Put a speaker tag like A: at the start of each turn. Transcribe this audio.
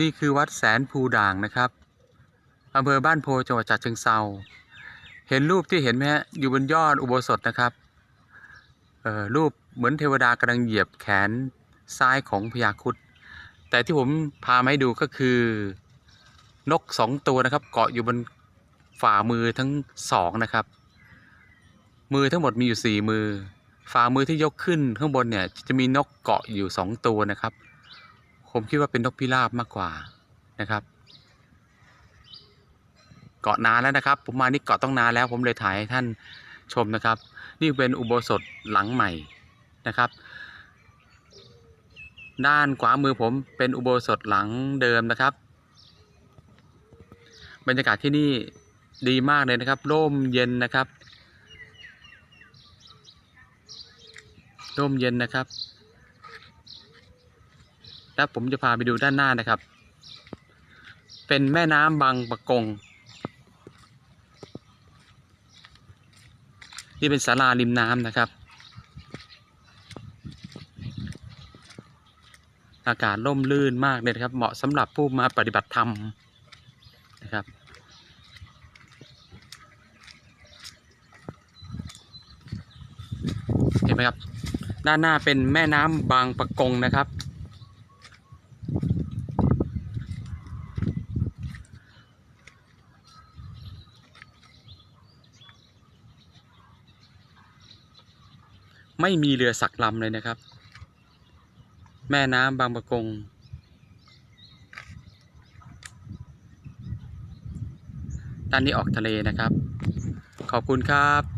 A: นี่คือวัดแสนภูด่างนะครับอำเภอบ้านโพจังหวัดฉะเชิงเซาเห็นรูปที่เห็นไหมฮะอยู่บนยอดอุโบสถนะครับเอ่อรูปเหมือนเทวดากำลังเหยียบแขนซ้ายของพญาครุดแต่ที่ผมพามาให้ดูก็คือนกสองตัวนะครับ เกาะอยู่บนฝ่ามือทั้งสองนะครับ มือทั้งหมดมีอยู่สี่มือ ฝ่ามือที่ยกขึ้นข้างบนเนี่ยจะมีนกเกาะอยู่สองตัวนะครับ ผมคิดว่าเป็นนกพิราบมากกว่านะครับ เกาะนานแล้วนะครับ ผมมานี่เกาะต้องนานแล้ว ผมเลยถ่ายให้ท่านชมนะครับ นี่เป็นอุโบสถหลังใหม่นะครับ ด้านขวามือผมเป็นอุโบสถหลังเดิมนะครับ บรรยากาศที่นี่ดีมากเลยนะครับ ร่มเย็นนะครับ ร่มเย็นนะครับ แล้วผมจะพาไปดูด้านหน้านะครับ เป็นแม่น้ำบางปะกง นี่เป็นศาลาริมน้ำนะครับ อากาศร่มรื่นมากเลยครับ เหมาะสำหรับผู้มาปฏิบัติธรรมนะครับเห็นไหมครับ ด้านหน้าเป็นแม่น้ำบางปะกงนะครับ ไม่มีเรือสักลำเลยนะครับ แม่น้ำบางปะกง ด้านนี้ออกทะเลนะครับ ขอบคุณครับ